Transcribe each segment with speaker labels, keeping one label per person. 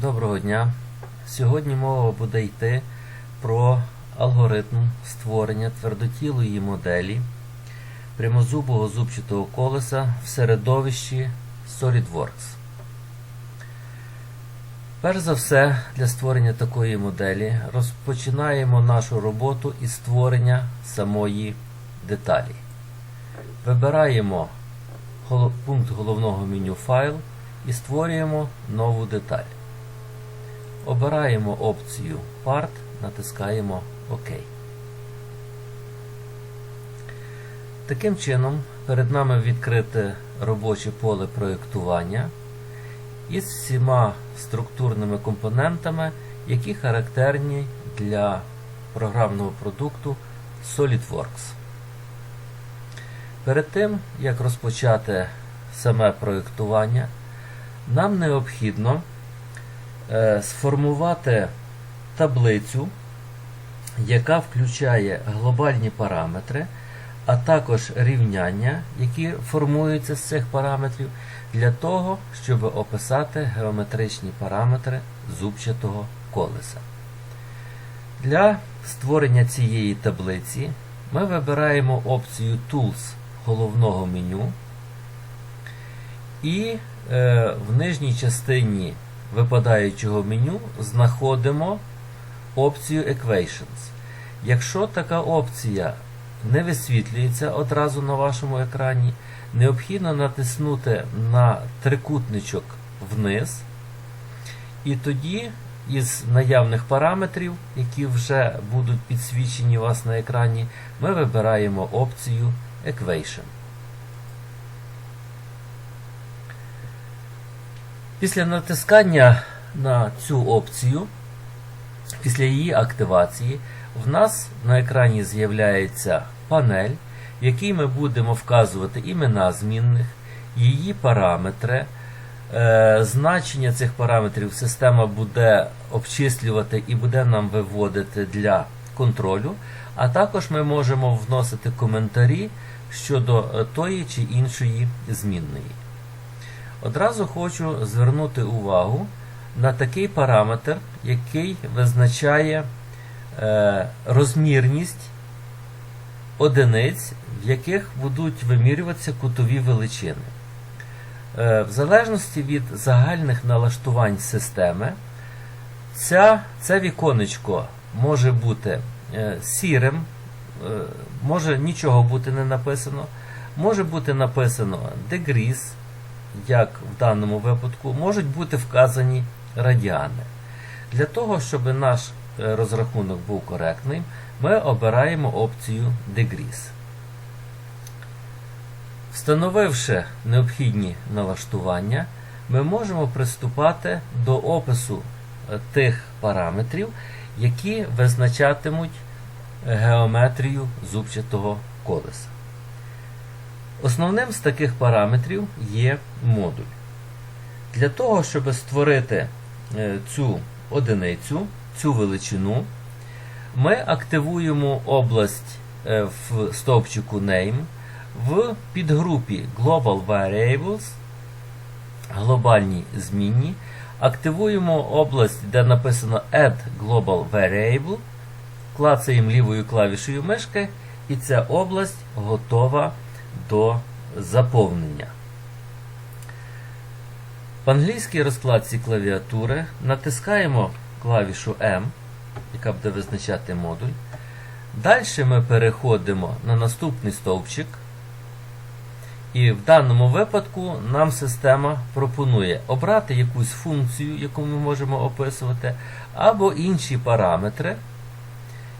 Speaker 1: Доброго дня. Сьогодні мова буде йти про алгоритм створення твердотілої моделі прямозубого зубчатого колеса в середовищі SolidWorks. Перш за все, для створення такої моделі розпочинаємо нашу роботу із створення самої деталі. Вибираємо пункт головного меню Файл і створюємо нову деталь. Обираємо опцію Part, натискаємо ОК. Таким чином, перед нами відкрите робоче поле проєктування із всіма структурними компонентами, які характерні для програмного продукту SolidWorks. Перед тим, як розпочати саме проєктування, нам необхідно сформувати таблицю, яка включає глобальні параметри, а також рівняння, які формуються з цих параметрів, для того, щоб описати геометричні параметри зубчатого колеса. Для створення цієї таблиці ми вибираємо опцію Tools головного меню і е, в нижній частині випадаючого меню знаходимо опцію Equations. Якщо така опція не висвітлюється одразу на вашому екрані, необхідно натиснути на трикутничок вниз, і тоді із наявних параметрів, які вже будуть підсвічені у вас на екрані, ми вибираємо опцію Equation. Після натискання на цю опцію, після її активації, в нас на екрані з'являється панель, в якій ми будемо вказувати імена змінних, її параметри. Е, Значення цих параметрів система буде обчислювати і буде нам виводити для контролю, а також ми можемо вносити коментарі щодо е, тої чи іншої змінної. Одразу хочу звернути увагу на такий параметр, який визначає е, розмірність одиниць, в яких будуть вимірюватися кутові величини. Е, в залежності від загальних налаштувань системи, ця, це віконечко може бути е, сірим, може нічого бути не написано, може бути написано degrees, як в даному випадку, можуть бути вказані радіани. Для того, щоб наш е, розрахунок був коректним, ми обираємо опцію Degrees. Встановивши необхідні налаштування, ми можемо приступати до опису е, тих параметрів, які визначатимуть геометрію зубчатого колеса. Основним з таких параметрів є модуль. Для того, щоб створити е, цю одиницю, цю величину, ми активуємо область е, в стовпчику Name в підгрупі Global Variables, глобальні змінні, активуємо область, де написано Add Global Variable, клацаємо лівою клавішею мишки, і ця область готова до заповнення. В англійській розкладці клавіатури натискаємо клавішу M, яка буде визначати модуль. Далі ми переходимо на наступний стовпчик. І в даному випадку нам система пропонує обрати якусь функцію, яку ми можемо описувати, або інші параметри,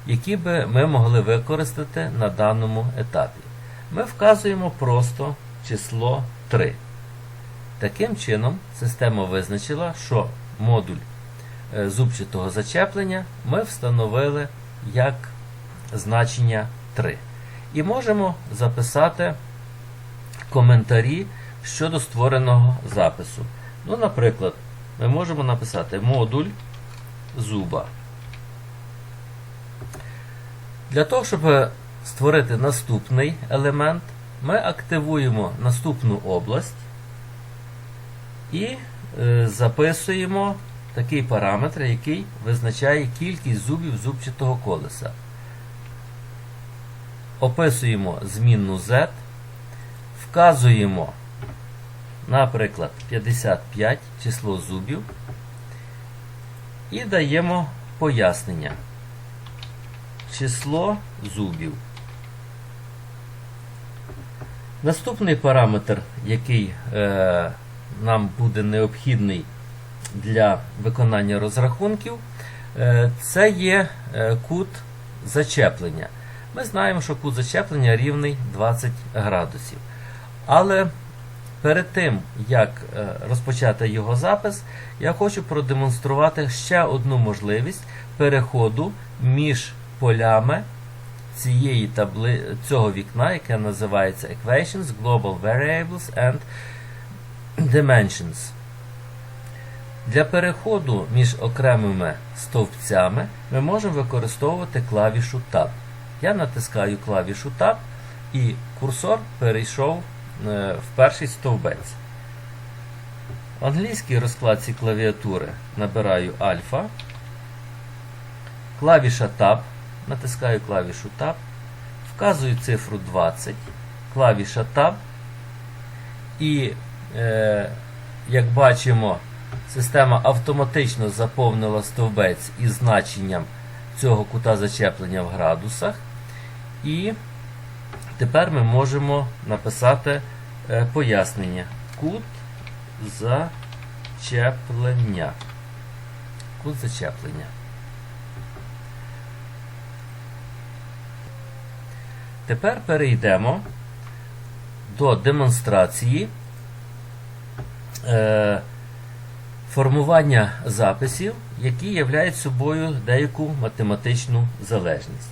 Speaker 1: які би ми могли використати на даному етапі. Ми вказуємо просто число 3. Таким чином, система визначила, що модуль е, зубчатого зачеплення ми встановили як значення 3. І можемо записати коментарі щодо створеного запису. Ну, наприклад, ми можемо написати модуль зуба. Для того, щоб створити наступний елемент, ми активуємо наступну область і е, записуємо такий параметр, який визначає кількість зубів зубчатого колеса. Описуємо змінну z, вказуємо, наприклад, 55 число зубів і даємо пояснення. Число зубів. Наступний параметр, який е, нам буде необхідний для виконання розрахунків, е, це є е, кут зачеплення. Ми знаємо, що кут зачеплення рівний 20 градусів. Але перед тим, як е, розпочати його запис, я хочу продемонструвати ще одну можливість переходу між полями цієї табли... цього вікна, яке називається Equations, Global Variables and Dimensions. Для переходу між окремими стовпцями ми можемо використовувати клавішу Tab. Я натискаю клавішу Tab і курсор перейшов е, в перший стовбець. В англійській розкладці клавіатури набираю альфа. Клавіша Tab. Натискаю клавішу Tab. Вказую цифру 20. Клавіша Tab. І, е, як бачимо, система автоматично заповнила стовбець із значенням цього кута зачеплення в градусах. І тепер ми можемо написати е, пояснення. Кут зачеплення. Кут зачеплення. Тепер перейдемо до демонстрації е, формування записів, які являють собою деяку математичну залежність.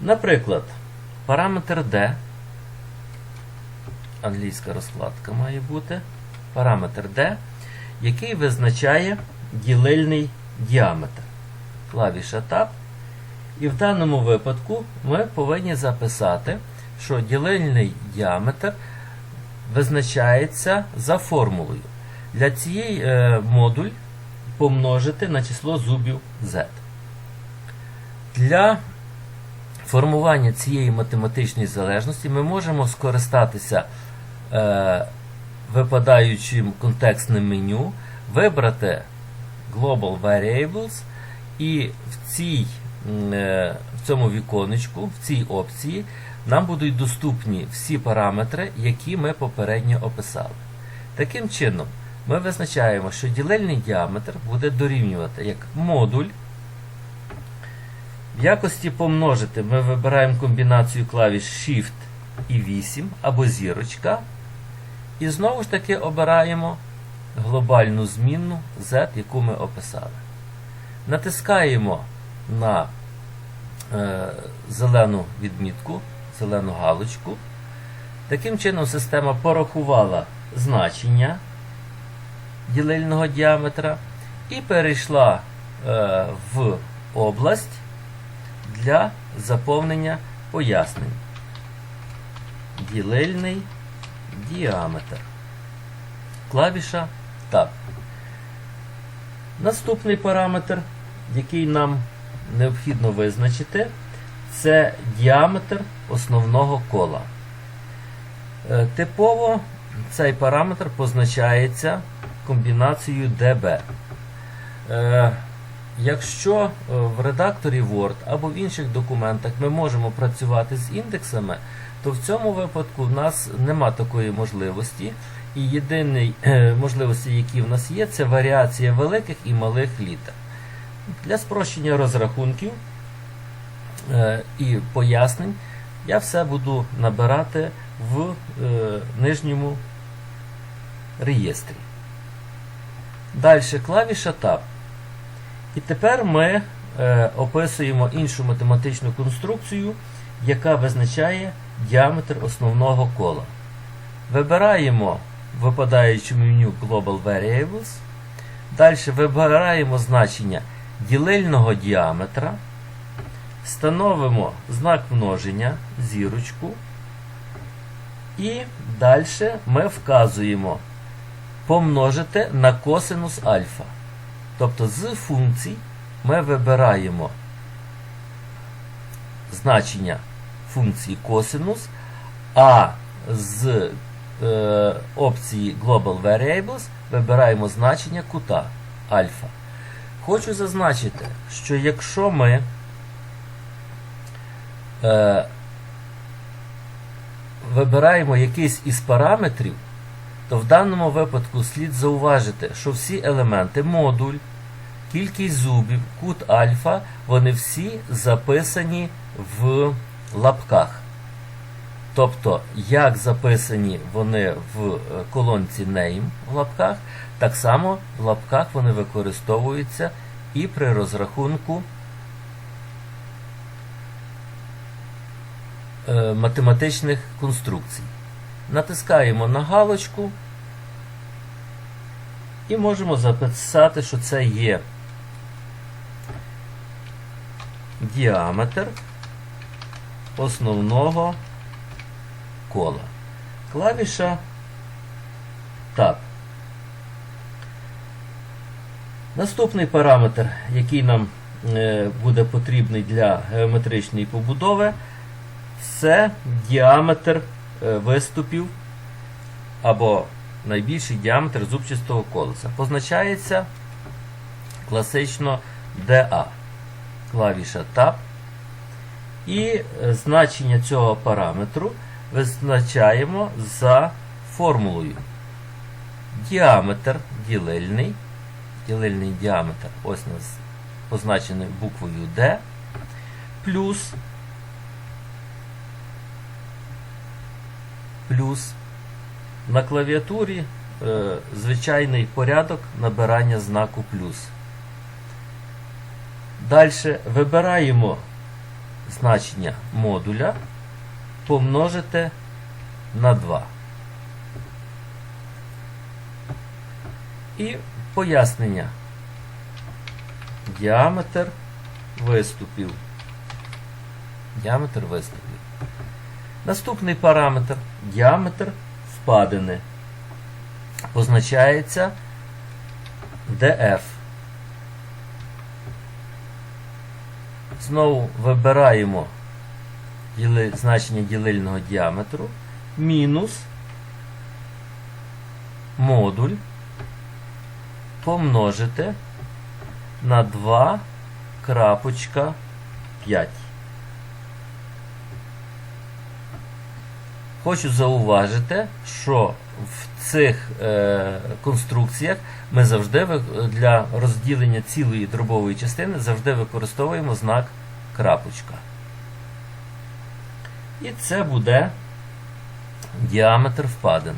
Speaker 1: Наприклад, параметр D, англійська розкладка має бути, параметр D, який визначає ділильний діаметр. Клавіша Tab. І в даному випадку ми повинні записати, що ділильний діаметр визначається за формулою. Для цієї е, модуль помножити на число зубів z. Для формування цієї математичної залежності ми можемо скористатися е, випадаючим контекстним меню, вибрати Global Variables і в цій в цьому віконечку, в цій опції, нам будуть доступні всі параметри, які ми попередньо описали. Таким чином, ми визначаємо, що ділельний діаметр буде дорівнювати як модуль. В якості помножити ми вибираємо комбінацію клавіш Shift і 8 або зірочка. І знову ж таки обираємо глобальну змінну Z, яку ми описали. Натискаємо на е, зелену відмітку, зелену галочку. Таким чином, система порахувала значення ділильного діаметра і перейшла е, в область для заповнення пояснень. Ділильний діаметр. Клавіша Tab. Наступний параметр, який нам необхідно визначити, це діаметр основного кола. Е, Типово цей параметр позначається комбінацією DB. Е, Якщо е, в редакторі Word або в інших документах ми можемо працювати з індексами, то в цьому випадку в нас нема такої можливості. І єдині можливості, які в нас є, це варіація великих і малих літер. Для спрощення розрахунків е, і пояснень я все буду набирати в е, нижньому реєстрі. Далі клавіша Tab. І тепер ми е, описуємо іншу математичну конструкцію, яка визначає діаметр основного кола. Вибираємо в меню Global Variables. Далі вибираємо значення ділильного діаметра. Встановимо знак множення, зірочку. І далі ми вказуємо помножити на косинус альфа. Тобто з функцій ми вибираємо значення функції косинус, а з е, опції Global Variables вибираємо значення кута альфа. Хочу зазначити, що якщо ми е, вибираємо якийсь із параметрів, то в даному випадку слід зауважити, що всі елементи модуль, кількість зубів, кут альфа, вони всі записані в лапках. Тобто, як записані вони в е, колонці name в лапках, так само в лапках вони використовуються і при розрахунку е, математичних конструкцій. Натискаємо на галочку і можемо записати, що це є діаметр основного кола. Клавіша Tab. Наступний параметр, який нам е, буде потрібний для геометричної побудови, це діаметр е, виступів або найбільший діаметр зубчастого колеса. Позначається класично DA. Клавіша Tab. І е, значення цього параметру визначаємо за формулою. Діаметр ділильний, ділильний діаметр, ось у нас позначений буквою D, плюс, плюс на клавіатурі е, звичайний порядок набирання знаку плюс. Далі вибираємо значення модуля помножити на 2. І пояснення. Діаметр виступів. Діаметр виступів. Наступний параметр діаметр впадини. Позначається DF. Знову вибираємо діли- значення ділильного діаметру мінус модуль помножити на 2.5. Хочу зауважити, що в цих е, конструкціях ми завжди для розділення цілої дробової частини завжди використовуємо знак крапочка. І це буде діаметр впадин.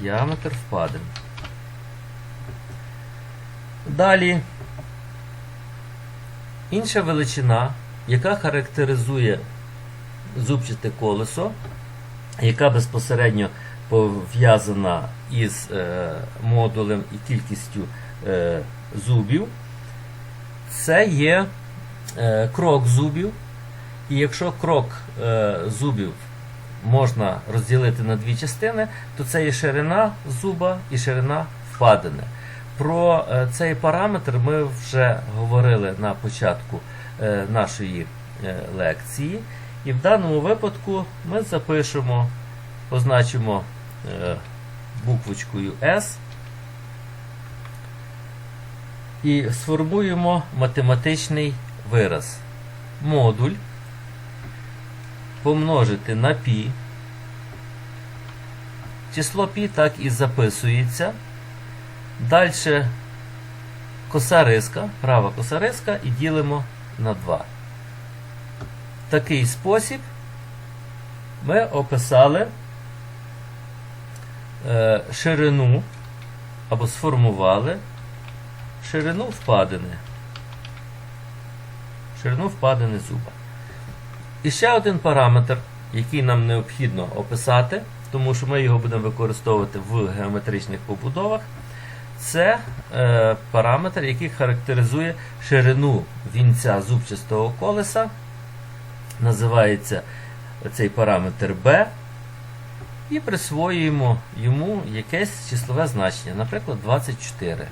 Speaker 1: Діаметр впадин. Далі інша величина, яка характеризує зубчате колесо, яка безпосередньо пов'язана із е, модулем і кількістю е, зубів, це є крок зубів. І якщо крок е, зубів можна розділити на дві частини, то це є ширина зуба і ширина впадини. Про е, цей параметр ми вже говорили на початку е, нашої е, лекції. І в даному випадку ми запишемо, позначимо е, буквочкою S і сформуємо математичний вираз. Модуль помножити на π. Число π так і записується. Далі коса риска, права коса риска і ділимо на 2. В такий спосіб ми описали е, ширину або сформували ширину впадини. Ширину впадини зуба. І ще один параметр, який нам необхідно описати, тому що ми його будемо використовувати в геометричних побудовах, це е, параметр, який характеризує ширину вінця зубчастого колеса. Називається цей параметр B. і присвоюємо йому якесь числове значення, наприклад, 24.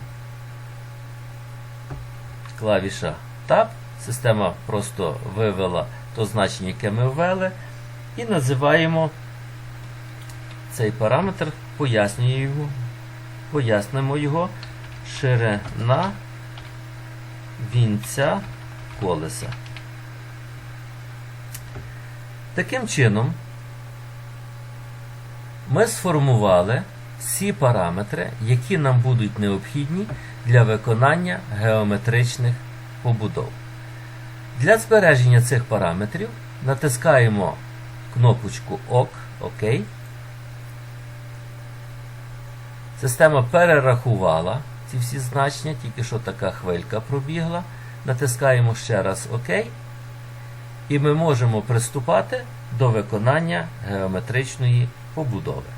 Speaker 1: Клавіша Tab. Система просто вивела то значення, яке ми ввели, і називаємо цей параметр, пояснюємо його, пояснимо його ширина вінця колеса. Таким чином, ми сформували всі параметри, які нам будуть необхідні для виконання геометричних побудов. Для збереження цих параметрів натискаємо кнопочку ОК, ОК. Система перерахувала ці всі значення, тільки що така хвилька пробігла. Натискаємо ще раз ОК. І ми можемо приступати до виконання геометричної побудови.